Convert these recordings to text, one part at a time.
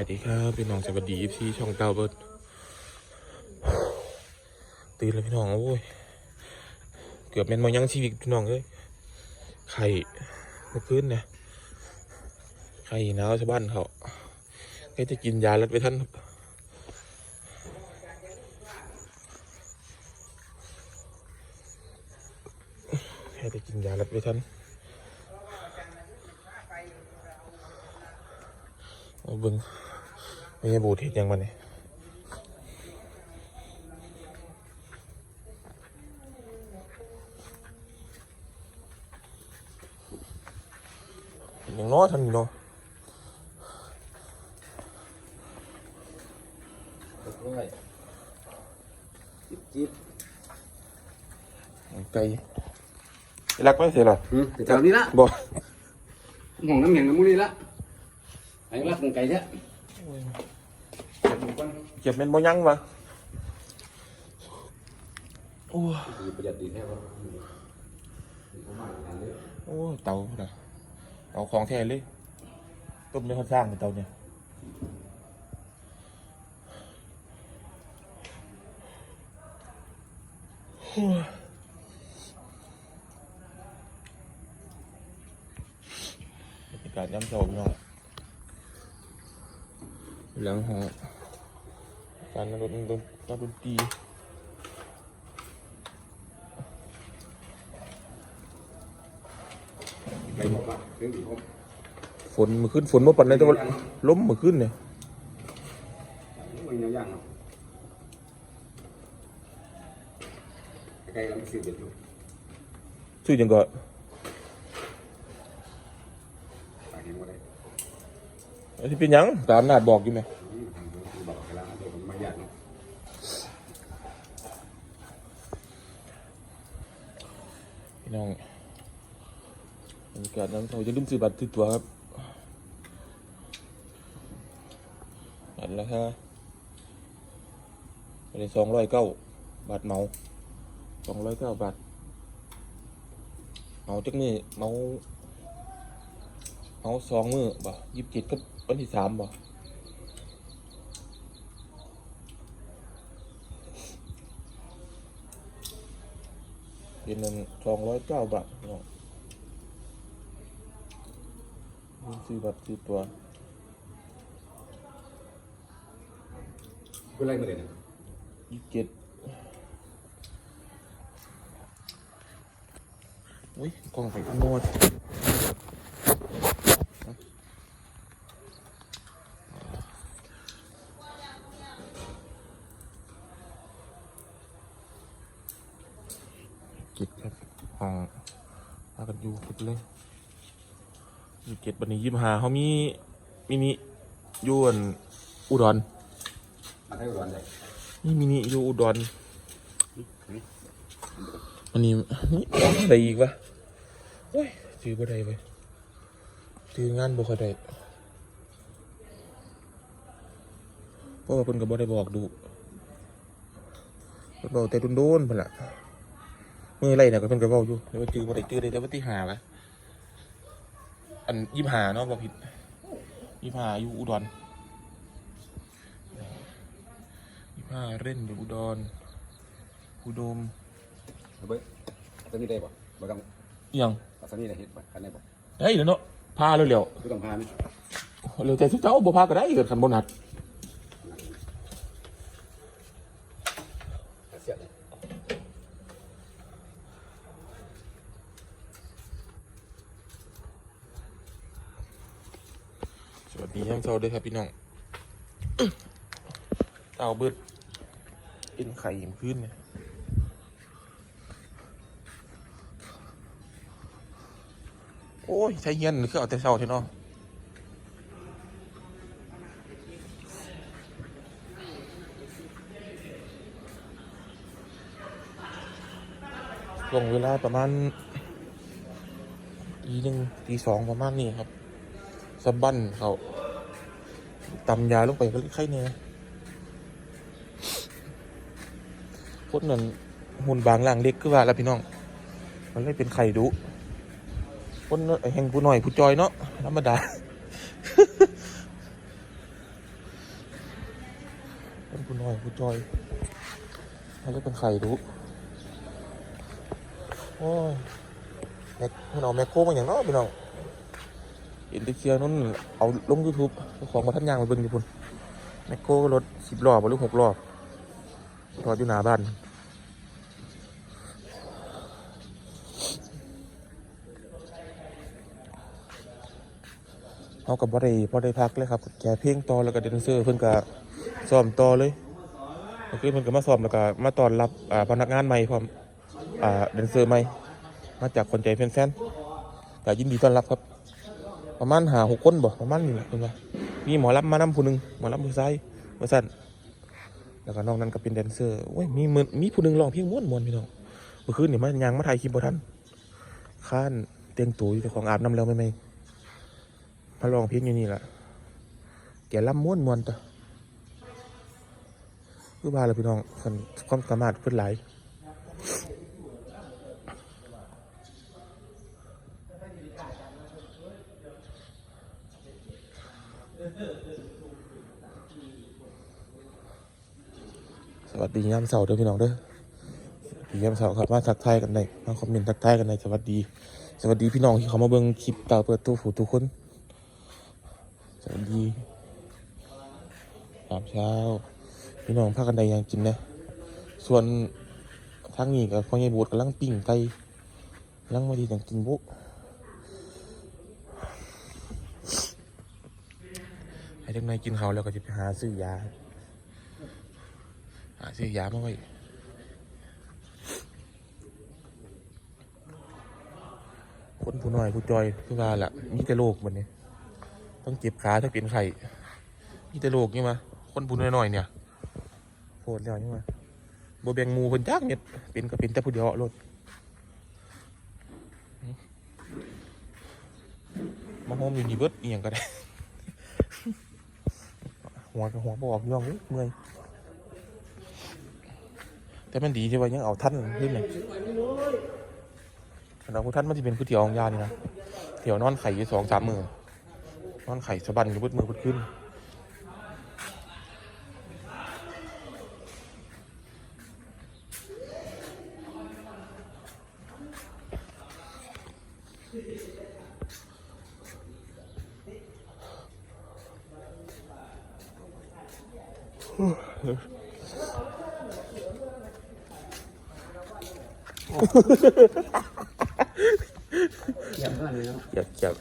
วัสดีครับพี่น้องสวัสดีที่ช่องเต้าเบิร์ดตื่นแล้วพี่น้องโอ้ยเกือบเป็นมอยังชีวิตพี่น้องเลยไข่เมื่อคืนเนี่ยไข่หนาวชาวบ้านเขาก็จะกินยาลัดไปท่านครับแค่จะกินยาลัดไปท่านเอาเบิ่ง ม่ใช่บูดเห็ดหยังมันเนี่ยอย่างน้อยทันอยู่เนาะร้อยจิบจิบไก่รักไม่เสียหรออืมแต่แถวนี้ละบอกห้องน้ำแข็งน้ำมูนี่ละไอ้รักของไก่เจ้ะ เก็บเป็นมอยังวะโอ้ยประหยัดดีแท้วะโอ้ยเตาน่ะเตาของแท้เลยต้มในข้าวสร้างเป็นเตาเนี่ยโอ้ยบรรยากาศย้ำโจมหน่ อยหลังหอการนักดนตรีนักดนตรีไก่หมดละเรื่องดีผมฝนมือขึ้นฝนเมื่อปันในแต่ว่าล้มมือขึ้นเนี่ยมันย่างๆเนาะไก่เราไม่ซื้อเป็นอยู่ ชื่อยังก็ ตายเห็นว่าได้ ไอ้ ที่เป็นหยังตามนาดบอกอยู่ไหมอืมทางเดินยวผมมาหยาดเนาะพี่น้องบรรยากาศน้ำเขาจะลืมซื้อบัตรซื้อตั๋วครับบัตรละฮะไปสองร้อยเก้าบาทเมาสองร้อยเก้าบาทเมาจักนี่เมาเมาสองมือบ่ยี่สิบเจ็ดกับ วันที่สามบ่เป็นเงินสองร้อยเก้าบาทพี่น้องลืมซื้อบัตรซื้อตั๋วเป็นไรมาเลยเนี่ยยี่สิบเจ็ดอุ้ยกล้องไปข้างนอกเจ็ดครับห้องพากันอยู่พุ ดเลยยี่สิบเจ็ดวันนี้ยี่สิบห้าเขามีมินิอยวนอุดรมาให้ร้อนเลยนี่มินิอยู่อุดรอันนี้นี่อะไรอีกวะโอ้ยซื้อบ่ได้ไปซื้องานบ่ค่อยได้เพราะว่าเพิ่นก็บ่ได้บอกดูเพิ่นบอกแต่โดนๆเพิ่นล่ะ มื้อไรน่ะก็เพิ่นก็เว้าอยู่แต่ว่าจื้อบ่ได้จื้อได้แต่ว่าที่หาวะอันยี่หาเนาะบ่ผิดยี่หาอยู่อุดรยี่ห้าเล่นอยู่อุดรอุดมเอาไปเอาตัวนี้ได้ป่ะบ่ต้องอิหยังเอาตัวนี้ได้เห็นป่ะคันได้ป่ะได้เดี๋ยวเนาะพาเร็วไม่ต้องพาไหมๆเร็วใจทุกเจ้าบ่พาก็ได้เกิดขันบนหัด เสียเลย สวัสดียังเช้าด้วยครับพี่น้องเต่าเบิดกินไข่หิมขึ้นเนี่ยโอ้ยใช้เฮียนคือเอาแต่เช้าเท่าเนาะลงเวลาประมาณตีหนึ่งตีสองประมาณนี้ครับสบั้นเขา ตำยาลงไปก็เลยไข้เนี่ยคนนั้นหุ่นบางล่างเล็กคือว่าแล้วพี่น้อง มันเลยเป็นไข่ดุคนแห่งผู้หน่อยผู้จอยเนาะธรรมดาเป็นผู้น้อยผู้จอยเขาจะเป็นไข่รู้โอ้ยแม็กมันเอาแมคโครมาอย่างเน้อพี่น้อง ห็นแตะเคียร์นั่นเอาลงยูทูบของมาทันยางไปเบิ่งญี่ปุ่นแมคโครรถสิบล้อบหรือหกล้อจออยู่หน้าบ้านเขากับบ่ได้บ่ได้พักเลยครับแกเพลงต่อแล้วก็แดนเซอร์เพิ่นก็ซ้อมต่อเลยเมื่อคืนเพิ่นก็มาซ้อมแล้วก็มาต้อนรับอ่าพนักงานใหม่พร้อมอ่าแดนเซอร์ใหม่มาจากคนใจแฟนๆก็ยินดีต้อนรับครับ ประมาณหาหกคนบ่ประมาณนี้แหละเพิ่นว่ามีหมอลำมานำผู้หนึงหมอลำผู้ชายว่าซั่นแล้วก็นอกนั้นก็เป็นแดนเซอร์โอ้ยมีมือมีผู้หนึงร้องเพลงม่วนๆพี่น้องเมื่อคืนนี่มันยังมาถ่ายคลิปบ่ทันค้านเตียงตูอยู่แต่ของอาบน้ำแล้วไม่ไม่มาร้องเพลงอยู่นี่แหละแกล่ำม่วนม่วนๆตะคือว่าแล้วพี่น้องคนความสามารถเพิ่นหลาย วัสดียามเสาร์เด้อพี่น้องเด้อสวัสดียามเสาร์ครับมาทักทายกันในอยมาคอมเมนต์ทักทายกันในอยสวัสดี สวัสดีพี่น้องที่เขามาเบิ่งคลิปตาเปิดตู้ฝูทุกคน สวัสดีตามเช้า พี่น้องพากันใดยังกินนะส่วนทางนี้กับพ่อใหญ่บูดกำลังปิ้งไก่กำลังมาดีจังกินบุให้ทั้งในายกินเขาแล้วก็จะไปหาซื้อยาาซื้อยามาไว้คนผู้น้อยผู้จอยคือว่าละมีแต่โรคมันนี้ต้องเจ็บขาถ้าเป็นไข่มีแต่โรคนี่มาคนผู้น้อยๆเนี่ยโคตรแล้วนี่มาบ่แบงมูเพิ่นจักเม็ดเป็นก็เป็นแต่ผู้เดียวรถมาโฮมอยู่นี่เบิดอียงก็ได้ หัวกับหัวบอกย่องเมื่อย แต่มันดีที่ว่ายังเอาท่านขึ้นเลยเราผู้ท่านมันจะเป็นผู้เที่ยวของยานี่นะเที่ยวนอนไข่อยู่สองสามมือนอนไข่สะบันอยู่บดมือบดขึ้นเยี่ย มมากเลยเนาะเก็บเก็บ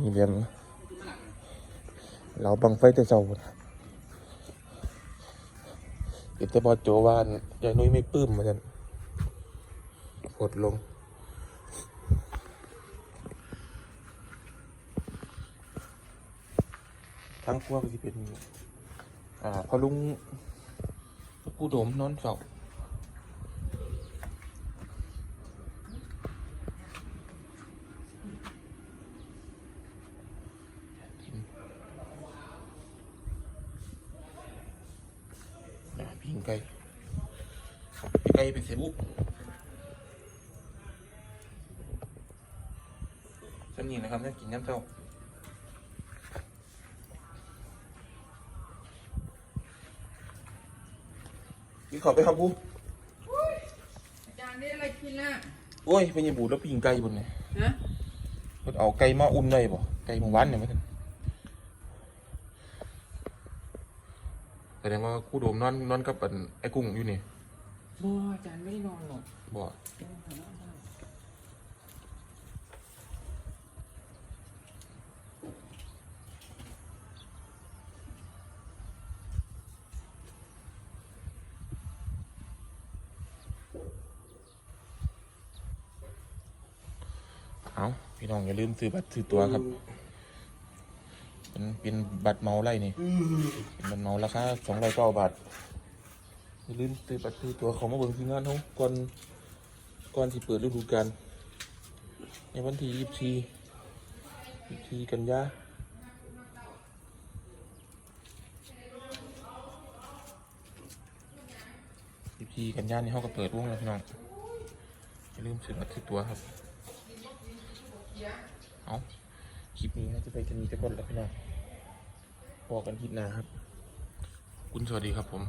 นี่เรียนเราบังไฟแต่เจ้าพุ่นเห็นแต่บอโจว่านยายนุ้ยไม่ปลื้มเหมือนกันกดลงทั้งพวกที่เป็น อ่าพอลุงผู้โดมนอนเฝ้าอะพิงไก่พิงไก่เป็นเสบุสำนีนะครับเนี่ยกินน้ำเจ้า กินขอบไปครับกูอาจารย์ได้อะไรกินน่ะโอ้ยเป็นยังบูดแล้วพิงไก่บนเนี่ยฮะเพิ่นเอาไก่มาอุ่นเลยบ่ไก่เมื่อวานเนี่ยไม่ทันแสดงว่าครู่โดมนอนนอนกับอันไอ้กุ้งอยู่นี่บ่อาจารย์ไม่ได้นอนหรอกบ่ พี่น้องอย่าลืมซื้อบัตรซื้อตั๋วครับ เป็นเป็นบัตรเมาไล่นี่เป็นบัตรเมาราคาสองร้อยเก้าบาทอย่าลืมซื้อบัตรซื้อตั๋วเขามาเบิ่งที่งานเขาก่อนก่อนที่เปิดฤดูกาลในวันที่ยี่สิบสี่ยี่สิบสี่กันยายี่สิบสี่กันยานี่เขาก็เปิดวงแล้วพี่น้องอย่าลืมซื้อบัตรซื้อตั๋วครับ เอาคลิปนี้จะไปจะมีจะกดแล้วพี่น้องพอกันคลิปหน้าครับ คุณสวัสดีครับผม